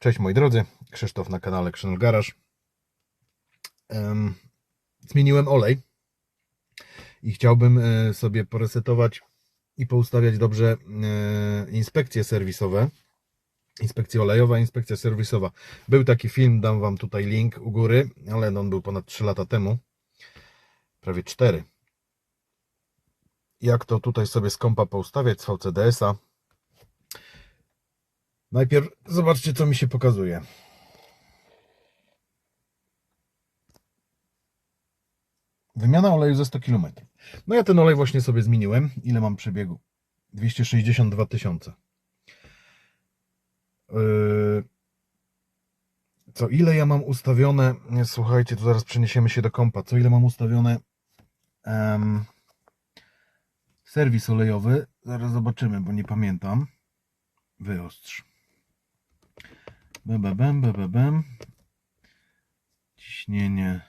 Cześć moi drodzy, Krzysztof na kanale Garage. Em, zmieniłem olej i chciałbym e, sobie poresetować i poustawiać dobrze e, inspekcje serwisowe. Inspekcja olejowa, inspekcja serwisowa. Był taki film, dam Wam tutaj link u góry, ale on był ponad 3 lata temu. Prawie 4. Jak to tutaj sobie z kompa poustawiać z VCDS-a. Najpierw zobaczcie, co mi się pokazuje. Wymiana oleju za 100 km. No ja ten olej właśnie sobie zmieniłem. Ile mam przebiegu? 262 tysiące. Yy, Co ile ja mam ustawione? Słuchajcie, tu zaraz przeniesiemy się do kompa. Co ile mam ustawione? em, serwis olejowy. Zaraz zobaczymy, bo nie pamiętam. Wyostrz. Bebebem, bebebem. Ciśnienie.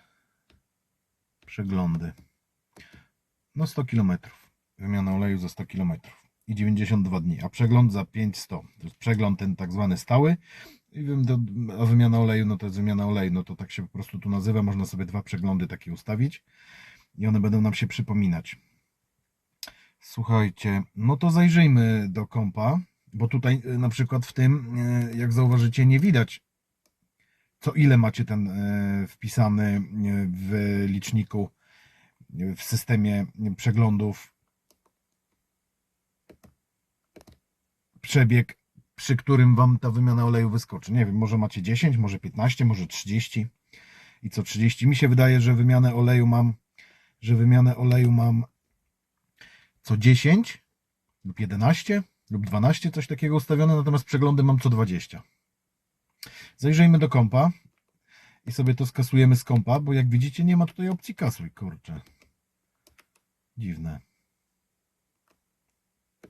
Przeglądy. No 100 km. Wymiana oleju za 100 km. I 92 dni. A przegląd za 500. To jest przegląd ten tak zwany stały. I a wymiana oleju, no to jest wymiana oleju. No to tak się po prostu tu nazywa. Można sobie dwa przeglądy takie ustawić. I one będą nam się przypominać. Słuchajcie, no to zajrzyjmy do kompa, bo tutaj y, na przykład w tym, y, jak zauważycie, nie widać co ile macie ten y, wpisany w liczniku, w systemie przeglądów przebieg, przy którym wam ta wymiana oleju wyskoczy. Nie wiem, może macie 10, może 15, może 30 i co 30. Mi się wydaje, że wymianę oleju mam, że wymianę oleju mam co 10 lub 11 lub 12, coś takiego ustawione, natomiast przeglądy mam co 20. Zajrzyjmy do kompa i sobie to skasujemy z kompa, bo jak widzicie nie ma tutaj opcji kasuj, kurczę. Dziwne.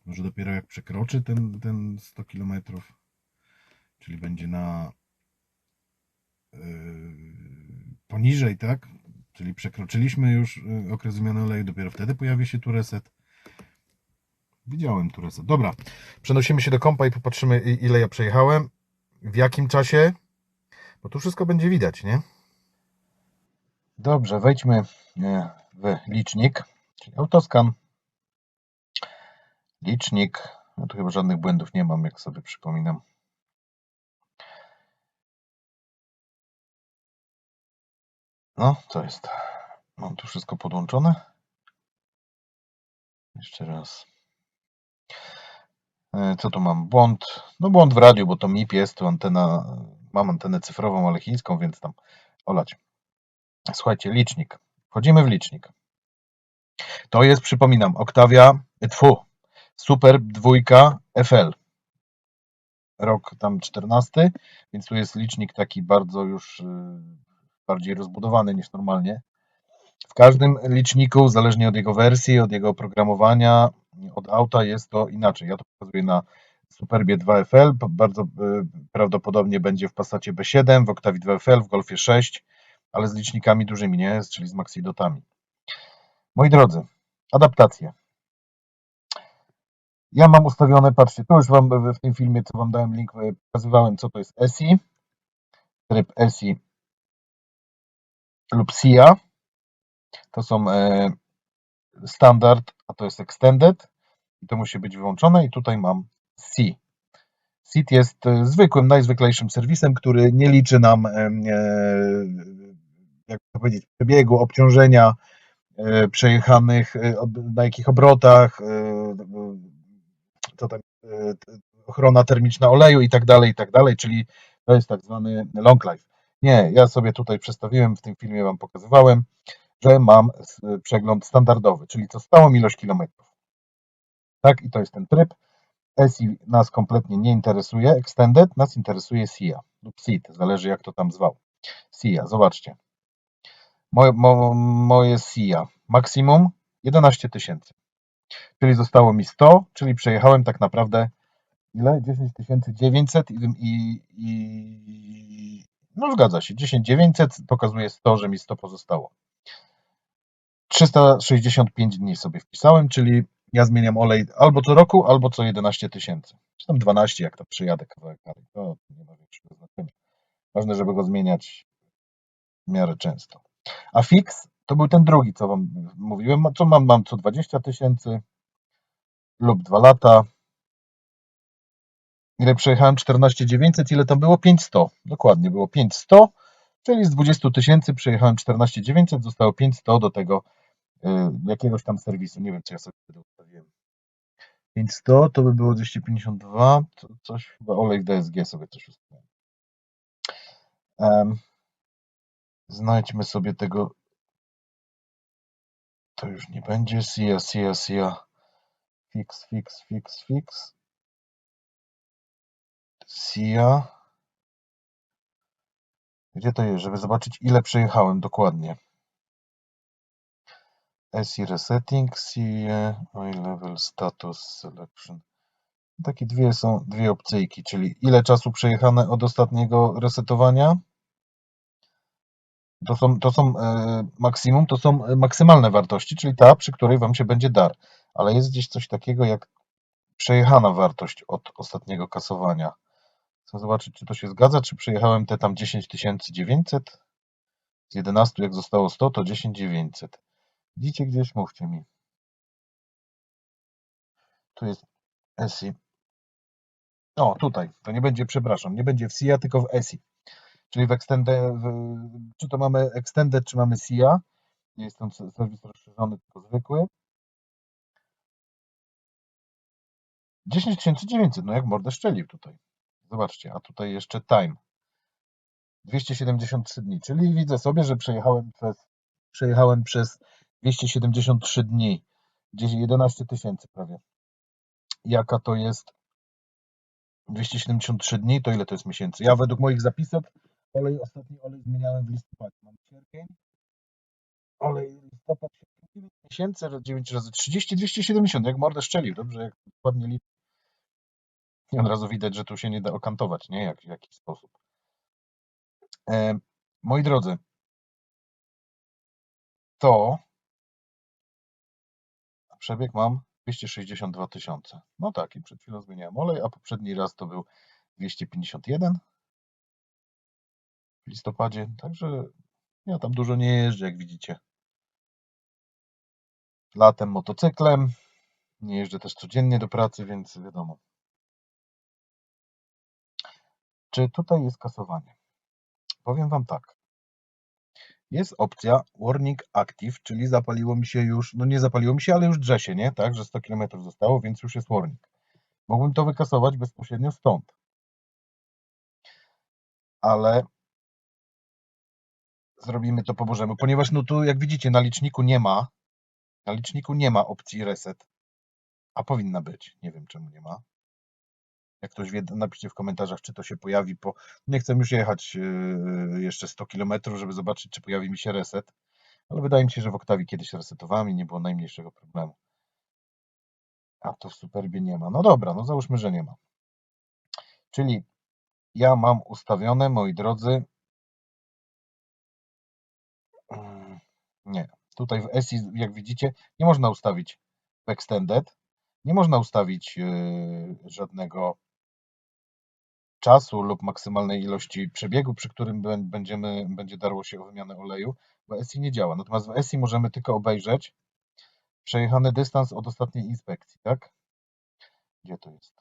Może dopiero jak przekroczy ten, ten 100 km, czyli będzie na yy, poniżej, tak? Czyli przekroczyliśmy już yy, okres wymiany oleju, dopiero wtedy pojawi się tu reset. Widziałem tu reset. Dobra, przenosimy się do kompa i popatrzymy ile ja przejechałem, w jakim czasie, bo tu wszystko będzie widać, nie? Dobrze, wejdźmy e, w licznik, czyli autoskan. Licznik. No tu chyba żadnych błędów nie mam, jak sobie przypominam. No, co jest? Mam tu wszystko podłączone. Jeszcze raz. E, Co tu mam? Błąd. No błąd w radiu, bo to MIP jest, tu antena, mam antenę cyfrową, ale chińską, więc tam olać. Słuchajcie, licznik. Wchodzimy w licznik. To jest, przypominam, Octavia, tfu, Super dwójka FL. Rok tam 14, więc tu jest licznik taki bardzo już y, bardziej rozbudowany niż normalnie. W każdym liczniku, zależnie od jego wersji, od jego oprogramowania, od auta jest to inaczej. Ja to pokazuję na Superbie 2FL, p- bardzo y, prawdopodobnie będzie w Passacie B7, w Octavii 2FL, w Golfie 6, ale z licznikami dużymi, nie? Czyli z maxidotami. Moi drodzy, adaptacje. Ja mam ustawione, patrzcie, tu już Wam w- tym filmie, co Wam dałem link, y, pokazywałem, co to jest ESI, tryb ESI lub SIA. To są e, standard, a to jest extended i to musi być wyłączone i tutaj mam C. SIT jest e, zwykłym, najzwyklejszym serwisem, który nie liczy nam, e, jak to powiedzieć, przebiegu, obciążenia przejechanych, na jakich obrotach, co tam, ochrona termiczna oleju i tak dalej, i tak dalej, czyli to jest tak zwany long life. Nie, ja sobie tutaj przestawiłem, w tym filmie Wam pokazywałem, że mam s- przegląd standardowy, czyli co stałą ilość kilometrów. Tak, i to jest ten tryb. SI nas kompletnie nie interesuje, Extended nas interesuje SIA lub SIT, zależy jak to tam zwał. SIA, zobaczcie. Moje, mo, moje SIA, maksimum 11 tysięcy, czyli zostało mi 100, czyli przejechałem tak naprawdę ile? 10 900 i, i, i no zgadza się, 10 900 pokazuje 100, że mi 100 pozostało. 365 dni sobie wpisałem, czyli Ja zmieniam olej albo co roku, albo co 11 tysięcy. Czy tam 12, jak tam przyjadę kawałek dalej. To nie ma większego znaczenia. Ważne, żeby go zmieniać w miarę często. A fix to był ten drugi, co wam mówiłem. Co mam? Mam co 20 tysięcy lub 2 lata. Ile przejechałem? 14 900. Ile tam było? 500. Dokładnie, było 500. Czyli z 20 tysięcy przejechałem 14 900. Zostało 500 do tego jakiegoś tam serwisu. Nie wiem, co ja sobie wtedy ustawiłem. 500 to by było 252. To coś chyba olej w DSG sobie coś ustawiłem. Em, znajdźmy sobie tego. To już nie będzie. SIA, SIA, SIA. Fix, fix, fix, fix. SIA. Gdzie to jest, żeby zobaczyć ile przejechałem dokładnie. SI resetting, SIA, oil level, status, selection. Takie dwie są dwie opcyjki, czyli ile czasu przejechane od ostatniego resetowania. To są, to są e, maksimum, to są e, maksymalne wartości, czyli ta, przy której Wam się będzie dar. Ale jest gdzieś coś takiego jak przejechana wartość od ostatniego kasowania. Chcę zobaczyć, czy to się zgadza, czy przejechałem te tam 10 900. Z 11 jak zostało 100, to 10 900. Widzicie gdzieś? Mówcie mi. Tu jest ESI. O, tutaj. To nie będzie, przepraszam, nie będzie w SIA, tylko w ESI. Czyli w Extended, w, czy to mamy Extended, czy mamy SIA. Nie jest to serwis rozszerzony, tylko zwykły. 10 900, no jak mordę szczelił tutaj. Zobaczcie, a tutaj jeszcze time. 273 dni, czyli widzę sobie, że przejechałem przez, przejechałem przez 273 dni, gdzieś 11 tysięcy prawie. Jaka to jest 273 dni, to ile to jest miesięcy? Ja według moich zapisów olej, ostatni olej zmieniałem w listopadzie. Mam sierpień, olej listopad, sierpień, 9 miesięcy, 9 razy 30, 270, jak mordę szczelił, dobrze, jak dokładnie liczę. I od razu widać, że tu się nie da okantować, nie? Jak, w jakiś sposób. E, moi drodzy, to przebieg mam 262 tysiące. No tak, i przed chwilą zmieniałem olej, a poprzedni raz to był 251 w listopadzie, także ja tam dużo nie jeżdżę, jak widzicie. Latem motocyklem, nie jeżdżę też codziennie do pracy, więc wiadomo. Czy tutaj jest kasowanie? Powiem Wam tak. Jest opcja Warning Active, czyli zapaliło mi się już, no nie zapaliło mi się, ale już drze się, nie? Tak, że 100 km zostało, więc już jest warning. Mógłbym to wykasować bezpośrednio stąd. Ale zrobimy to po Bożemu, ponieważ no tu jak widzicie na liczniku nie ma, na liczniku nie ma opcji reset, a powinna być. Nie wiem czemu nie ma. Jak ktoś wie, napiszcie w komentarzach, czy to się pojawi po... Nie chcę już jechać yy, jeszcze 100 km, żeby zobaczyć, czy pojawi mi się reset, ale wydaje mi się, że w Octavii kiedyś resetowałem i nie było najmniejszego problemu. A to w Superbie nie ma. No dobra, no załóżmy, że nie ma. Czyli ja mam ustawione, moi drodzy, nie, tutaj w SI, jak widzicie, nie można ustawić Extended, nie można ustawić yy, żadnego czasu lub maksymalnej ilości przebiegu, przy którym będziemy, będzie darło się o wymianę oleju, bo SI nie działa. Natomiast w SI możemy tylko obejrzeć przejechany dystans od ostatniej inspekcji, tak? Gdzie to jest?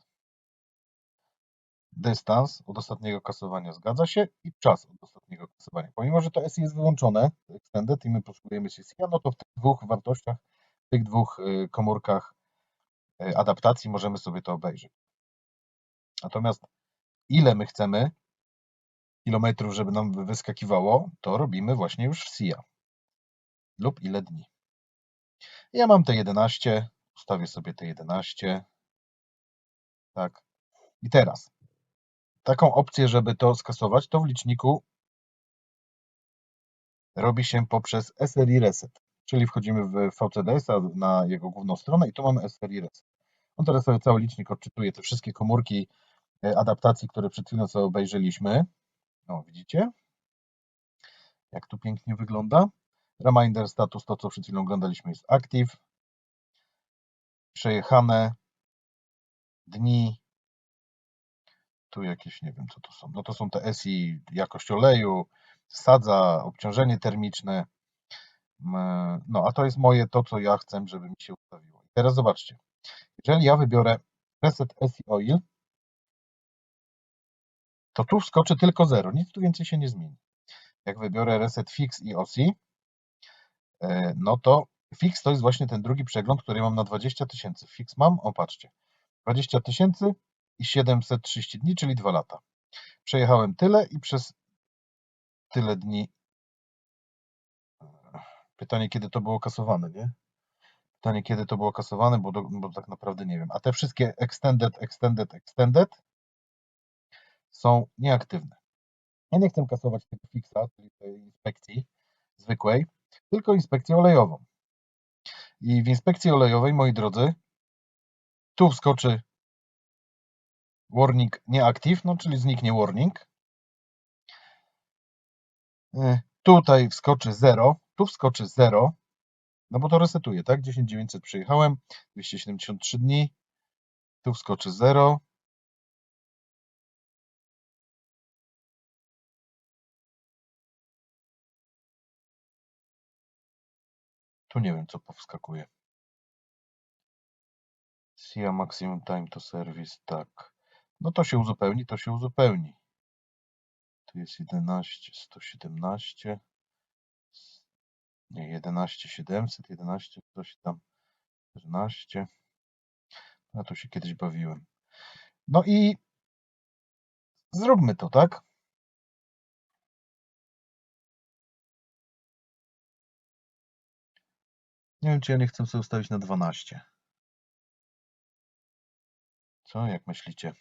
Dystans od ostatniego kasowania zgadza się i czas od ostatniego kasowania. Pomimo, że to SI jest wyłączone, Extended i my posługujemy się SIA, no to w tych dwóch wartościach, w tych dwóch y, komórkach y, adaptacji możemy sobie to obejrzeć. Natomiast ile my chcemy kilometrów, żeby nam wyskakiwało, to robimy właśnie już w SIA. Lub ile dni. Ja mam te 11, ustawię sobie te 11. Tak. I teraz taką opcję, żeby to skasować, to w liczniku robi się poprzez SRI Reset. Czyli wchodzimy w VCDS na jego główną stronę i tu mamy SRI Reset. On teraz sobie cały licznik odczytuje te wszystkie komórki adaptacji, które przed chwilą sobie obejrzeliśmy. O, widzicie? Jak tu pięknie wygląda. Reminder status, to co przed chwilą oglądaliśmy jest active. przejechane dni. Tu jakieś, nie wiem co to są. No to są te SI, jakość oleju, sadza, obciążenie termiczne. No, a to jest moje, to co ja chcę, żeby mi się ustawiło. Teraz zobaczcie. Jeżeli ja wybiorę Reset SI Oil, to tu wskoczy tylko 0, nic tu więcej się nie zmieni. Jak wybiorę Reset Fix i OSI, e, no to Fix to jest właśnie ten drugi przegląd, który mam na 20 tysięcy. Fix mam, o patrzcie, 20 tysięcy i 730 dni, czyli 2 lata. Przejechałem tyle i przez tyle dni. Pytanie, kiedy to było kasowane, nie? Pytanie, kiedy to było kasowane, bo, do, bo tak naprawdę nie wiem. A te wszystkie extended, extended, extended są nieaktywne. Ja nie chcę kasować tego fixa, czyli tej inspekcji zwykłej, tylko inspekcję olejową. I w inspekcji olejowej, moi drodzy, tu wskoczy warning nieactive, no czyli zniknie warning. Y, Tutaj wskoczy 0, tu wskoczy 0, no bo to resetuje, tak? 10900 przyjechałem, 273 dni, tu wskoczy 0. Tu nie wiem, co powskakuje. SIA Maximum Time to Service, tak. No to się uzupełni, to się uzupełni. Tu jest 11, 117. Nie, 11, 700, 11, coś tam. 14. Ja tu się kiedyś bawiłem. No i zróbmy to, tak? Nie wiem, czy ja nie chcę sobie ustawić na 12. Co, jak myślicie?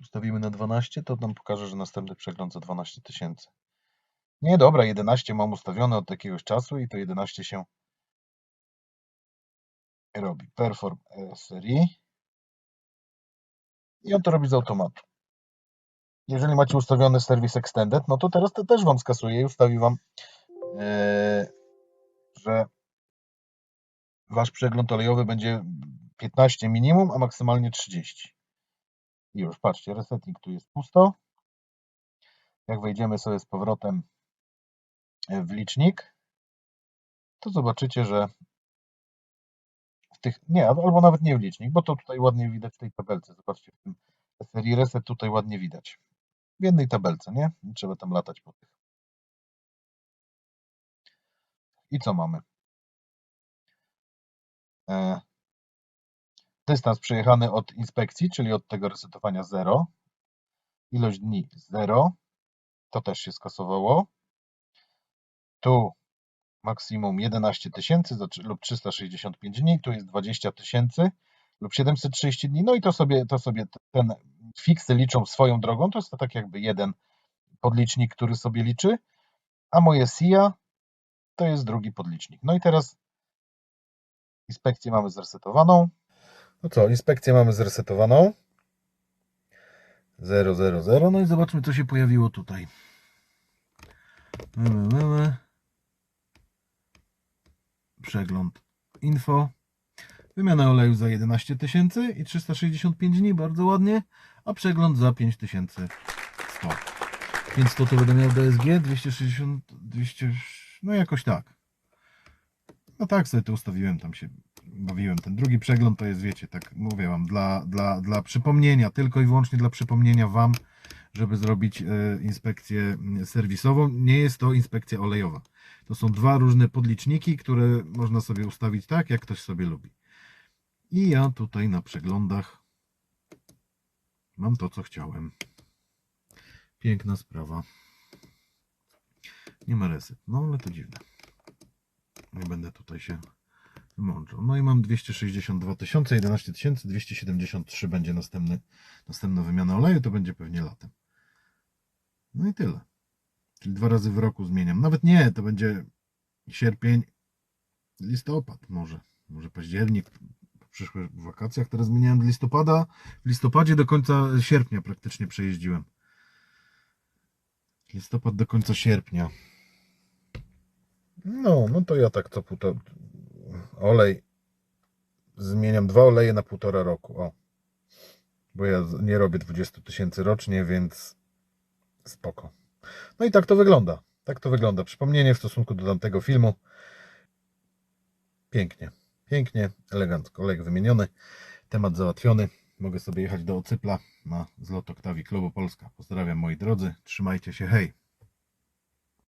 Ustawimy na 12, to nam pokaże, że następny przegląd za 12 tysięcy. Nie, dobra, 11 mam ustawione od jakiegoś czasu i to 11 się robi. Perform e, serii. I on to robi z automatu. Jeżeli macie ustawiony serwis Extended, no to teraz to też Wam skasuje i ustawi Wam, e, że Wasz przegląd olejowy będzie 15 minimum, a maksymalnie 30. I już, patrzcie, resetting tu jest pusto. Jak wejdziemy sobie z powrotem w licznik, to zobaczycie, że w tych, nie, albo nawet nie w licznik, bo to tutaj ładnie widać w tej tabelce. Zobaczcie, w tym serii reset tutaj ładnie widać. W jednej tabelce, nie? Nie trzeba tam latać po tych. I co mamy? E, dystans przejechany od inspekcji, czyli od tego resetowania 0. Ilość dni 0. To też się skasowało. Tu maksimum 11 tysięcy lub 365 dni, tu jest 20 tysięcy lub 730 dni, no i to sobie, to sobie ten fiksy liczą swoją drogą, to jest to tak jakby jeden podlicznik, który sobie liczy, a moje SIA to jest drugi podlicznik. No i teraz inspekcję mamy zresetowaną. No co, inspekcję mamy zresetowaną. 0, 0, 0. No i zobaczmy, co się pojawiło tutaj. Przegląd info. Wymiana oleju za 11 tysięcy i 365 dni, bardzo ładnie, a przegląd za 5100. Więc to to będę miał DSG 260, 200, no jakoś tak. No tak sobie to ustawiłem, tam się bawiłem. Ten drugi przegląd to jest, wiecie, tak mówię Wam, dla, dla, dla przypomnienia, tylko i wyłącznie dla przypomnienia Wam, żeby zrobić e, inspekcję serwisową. Nie jest to inspekcja olejowa. To są dwa różne podliczniki, które można sobie ustawić tak, jak ktoś sobie lubi. I ja tutaj na przeglądach mam to, co chciałem. Piękna sprawa. Nie ma reset. No ale to dziwne. Nie będę tutaj się mądrzył. No i mam 262 tysiące, 11 tysięcy, 273 będzie następny, następna wymiana oleju, to będzie pewnie latem. No i tyle. Czyli dwa razy w roku zmieniam. Nawet nie, to będzie sierpień, listopad może, może październik, przyszłych wakacjach. Teraz zmieniałem z listopada, w listopadzie do końca sierpnia praktycznie przejeździłem. Listopad do końca sierpnia. No, no to ja tak co półtora olej zmieniam dwa oleje na półtora roku. O. Bo ja nie robię 20 tysięcy rocznie, więc spoko. No i tak to wygląda. Tak to wygląda. Przypomnienie w stosunku do tamtego filmu. Pięknie. Pięknie, elegancko. Olej wymieniony. Temat załatwiony. Mogę sobie jechać do Ocypla na zlot Oktawi Klubu Polska. Pozdrawiam moi drodzy. Trzymajcie się. Hej.